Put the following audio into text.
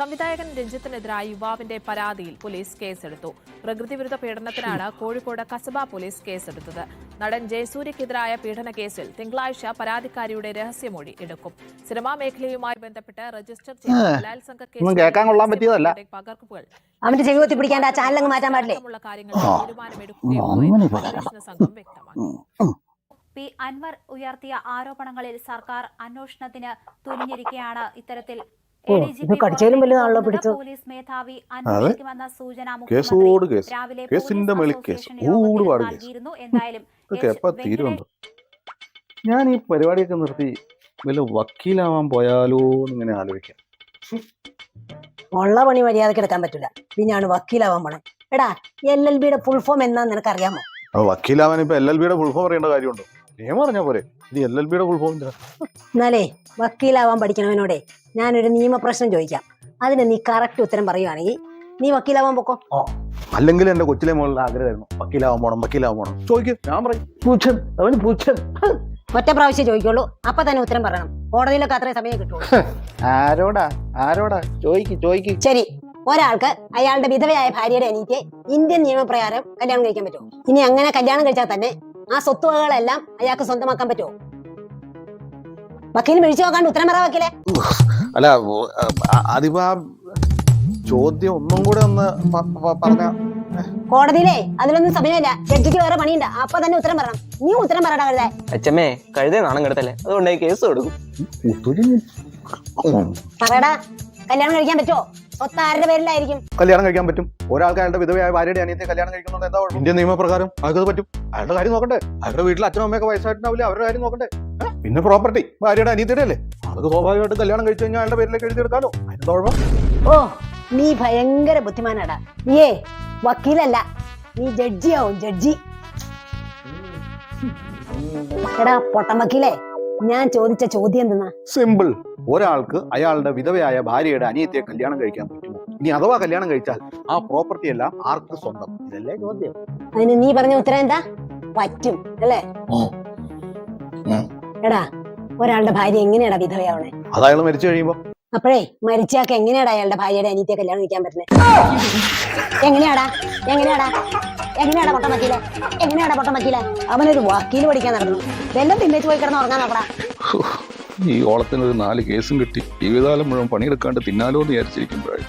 സംവിധായകൻ രഞ്ജിത്തിനെതിരായ യുവാവിന്റെ പരാതിയിൽ പോലീസ് കേസെടുത്തു. പ്രകൃതിവിരുദ്ധ പീഡനത്തിനാണ് കോഴിക്കോട് കസബ പോലീസ് കേസെടുത്തത്. നടൻ ജയസൂര്യക്കെതിരായ പീഡന കേസിൽ തിങ്കളാഴ്ച പരാതിക്കാരിയുടെ രഹസ്യമൊഴി എടുക്കും. സിനിമാ മേഖലയുമായി ബന്ധപ്പെട്ട് രജിസ്റ്റർ ചെയ്ത ബലാത്സംഗ പറ്റിയതല്ല. പകർപ്പുകൾ അവന്റെ ചെവി പിടിക്കാൻ പിടിക്കാണ്ട് ആ ചാനൽ മാറ്റാൻ പാടില്ലേ? തീരുമാനമെടുക്കുകയോ സംഘം വ്യക്തമാക്കി. പി അൻവർ ഉയർത്തിയ ആരോപണങ്ങളിൽ സർക്കാർ അന്വേഷണത്തിന് തുനിഞ്ഞിരിക്കെയാണ് ഇത്തരത്തിൽ കടിച്ചേലും പോകുന്നത് പിടിച്ചു. പോലീസ് മേധാവി അന്വേഷിക്കുമെന്ന സൂചന കേസോട് കേസ്. കേസിന്റെ മേളിൽ കേസ്. ഒരുപാട് കേസ്. എന്തായാലും ഇതൊക്കെ എപ്പോ വെങ്കിടേഷ് ഞാൻ ഈ പരിപാടിയൊക്കെ നിർത്തി. വല്ല വക്കീലാവാൻ പോയാലോ എന്നിങ്ങനെ ആലോചിക്കാം. ഉള്ള പണി മര്യാദയ്ക്ക് എടുക്കാൻ പറ്റില്ല പിന്നെയാണ് വക്കീലാവാൻ പോണേ. എടാ എൽ എൽ ബിയുടെ ഫുൾ ഫോം എന്നാ നിനക്കറിയാമോ? അപ്പൊ വക്കീലാവാൻ ഇപ്പൊ എൽ എൽ ബിയുടെ ഫുൾ ഫോം അറിയേണ്ട കാര്യമുണ്ടോ? നിയമം അറിഞ്ഞാ പോരെ. ഇത് എൽ എൽ ബിയുടെ ഫുൾ ഫോം എന്നാലേ വക്കീലാവാൻ പഠിക്കണവനോടെ ഞാനൊരു നിയമപ്രശ്നം ചോദിക്കാം. അതിന് നീ കറക്റ്റ് ഉത്തരം പറയുവാണെങ്കിൽ നീ വക്കീലാവാൻ പൊക്കോ? അല്ലെങ്കിൽ എന്റെ കൊച്ചിലെ മോളിൽ ആഗ്രഹമായിരുന്നു. വക്കീലാവാൻ പോണം വക്കീലാവാൻ പോണം. ചോദിക്കും. ഞാൻ പറയും പൂച്ചൻ അവന് പൂച്ചൻ. ഒറ്റ പ്രാവശ്യം ചോദിക്കുള്ളൂ. അപ്പൊ തന്നെ ഉത്തരം പറയണം. കോടതിയിലൊക്കെ അത്രയും സമയം കിട്ടുള്ളൂ. ആരോടാ? ആരോടാ? ചോദിക്കും ചോദിക്കും. ശരി. ഒരാൾക്ക് അയാളുടെ വിധവയായ ഭാര്യയുടെ എനിക്ക് ഇന്ത്യൻ നിയമപ്രകാരം കല്യാണം കഴിക്കാൻ പറ്റുമോ? ഇനി അങ്ങനെ കല്യാണം കഴിച്ചാൽ തന്നെ ആ സ്വത്തുവകകളെല്ലാം അയാൾക്ക് സ്വന്തമാക്കാൻ പറ്റുമോ? വക്കീൽ വിളിച്ചു നോക്കാണ്ട് ഉത്തരം പറ വക്കീലെ. അല്ല അതിപ്പോ ആ ചോദ്യം ഒന്നും കൂടെ ഒന്ന് പറഞ്ഞ. കോടതിയിലേ അതിലൊന്നും സമയമില്ല. ജഡ്ജിക്ക് വേറെ പണിയുണ്ട്. അപ്പൊ തന്നെ ഉത്തരം പറയണം. നീ ഉത്തരം പറയടാ കഴുതേ അച്ഛമ്മേ കഴുതേ നാണം കെടുത്തല്ലേ? അതുകൊണ്ട് കേസ് കൊടുക്കും. പറയടാ കല്യാണം കഴിക്കാൻ പറ്റുമോ സ്വത്ത് പേരിലായിരിക്കും? കല്യാണം കഴിക്കാൻ പറ്റും. ഒരാൾക്ക് അയാളുടെ വിധവയായ ഭാര്യയുടെ അനിയത്തെ കല്യാണം കഴിക്കുന്നുണ്ട്. എന്താ? ഇന്ത്യൻ നിയമപ്രകാരം അയാൾക്ക് പറ്റും. അയാളുടെ കാര്യം നോക്കണ്ടേ. അയാളുടെ വീട്ടിൽ അച്ഛനും അമ്മയൊക്കെ വയസ്സായിട്ടുണ്ടാവില്ല? അവരുടെ കാര്യം നോക്കണ്ടേ? പിന്നെ പ്രോപ്പർട്ടി ഭാര്യയുടെ അനിയത്തിയുടെ അല്ലേ? അത് സ്വാഭാവികമായിട്ട് കല്യാണം കഴിച്ചു കഴിഞ്ഞാൽ അയാളുടെ പേരിലേക്ക് എഴുതിയെടുക്കാലോ അതിന് കുഴപ്പം? ഓ നീ ഭയങ്കര ബുദ്ധിമാനാടാ. നീയേ വക്കീലല്ല. നീ ജഡ്ജിയാവും ജഡ്ജി. എടാ പൊട്ടം വക്കീലേ ഞാൻ ചോദിച്ച ചോദ്യം എന്തെന്നാ? സിമ്പിൾ. ഒരാൾക്ക് അയാളുടെ വിധവയായ ഭാര്യയുടെ അനിയത്തെ കല്യാണം കഴിക്കാൻ പറ്റുമോ? ഇനി അഥവാ കല്യാണം കഴിച്ചാൽ ആ പ്രോപ്പർട്ടി എല്ലാം ആർക്ക് സ്വന്തം? ഇതല്ലേ ചോദ്യം. അതിന് നീ പറഞ്ഞ ഉത്തരം എന്താ? പറ്റും അല്ലേ. എടാ ഒരാളുടെ ഭാര്യ എങ്ങനെയാടാ വിധവയാവണേ? അത് അയാൾ മരിച്ചു കഴിയുമ്പോ? അപ്പോഴേ മരിച്ചാക്ക് എങ്ങനെയാടാ അയാളുടെ ഭാര്യയുടെ അനിയത്തെ കല്യാണം നിൽക്കാൻ പറ്റുന്നത് എങ്ങനെയാടാ? എങ്ങനെയാടാ? എങ്ങനെയാടാ പൊട്ടം പറ്റിയില്ല എങ്ങനെയാടാ പൊട്ടം പറ്റിയില്ല അവനൊരു വക്കീൽ പഠിക്കാൻ നടന്നു. എല്ലാം പിന്നേച്ച് പോയി കിടന്ന് ഉറങ്ങാൻ നോക്കടാ. ഈ ഓളത്തിന് ഒരു നാല് കേസും കിട്ടി. ജീവിതകാലം മുഴുവൻ പണിയെടുക്കാണ്ട് തിന്നാലോ എന്ന് വിചാരിച്ചിരിക്കുമ്പോഴായി